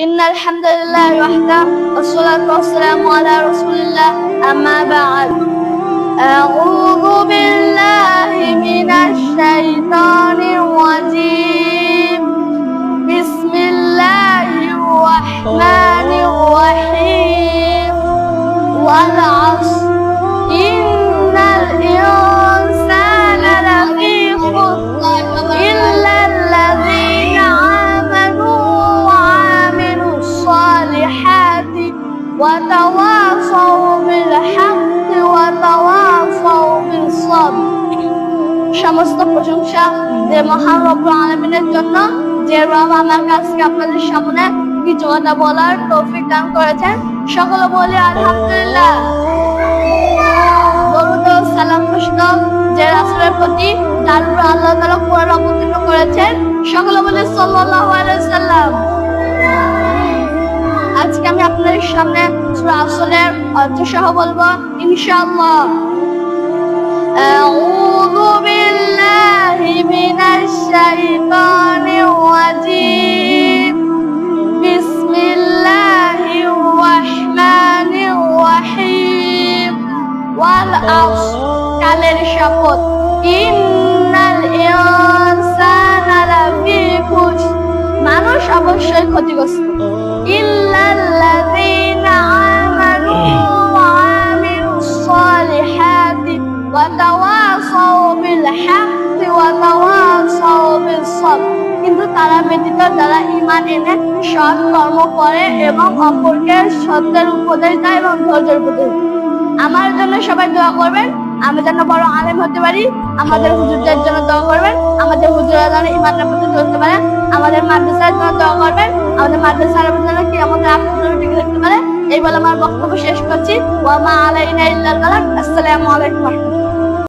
إن الحمد لله وحده والصلاة والسلام على رسول الله أما بعد. أعوذ بالله من الشيطان الرجيم. بسم الله الرحمن الرحيم. والعصر وتواصوا بالحق وتواصوا بالصبر সমস্ত প্রশংসা যে মহান রব্বুল আলমিনের জন্য যে রব আমার কাছে আপনাদের সামনে কিছু কথা বলার তৌফিক দান করেছেন সকলে বলি আলহামদুলিল্লাহ দরুদ ও সালাম পুস্তক যে রাসূলের প্রতি তার উপর আল্লাহ তাআলা কোরআন অবতীর্ণ করেছেন সকলে বলে সাল্লাল্লাহু আলাইহি সাল্লাম আজকে আমি আপনাদের সামনে সূরা আসলের অর্থ সহ বলবো ইনশাআল্লাহ أعوذ بالله من الشيطان الرجيم بسم الله الرحمن الرحيم والعصر কালের শপথ ইন্নাল ইনসানা লাফি খুশ মানুষ অবশ্যই ক্ষতিগ্রস্ত ইল্লাল্লাযীনা কিন্তু তারা ব্যতীত যারা ইমান এনে সৎ কর্ম করে এবং অপরকে সত্যের উপদেশ দেয় এবং ধৈর্যের উপদেশ। আমার জন্য সবাই দোয়া করবেন। আমি যেন বড় আলেম হতে পারি। আমাদের হুজুরদের জন্য দোয়া করবেন। আমাদের হুজুরা যেন ইমানের প্রতি চলতে পারে। আমাদের মাদ্রাসার জন্য দোয়া করবেন। আমাদের মাদ্রাসার জন্য কি আমাদের আপনাদের টিকে দেখতে পারে। এই বলে আমার বক্তব্য শেষ করছি। আসসালামু আলাইকুম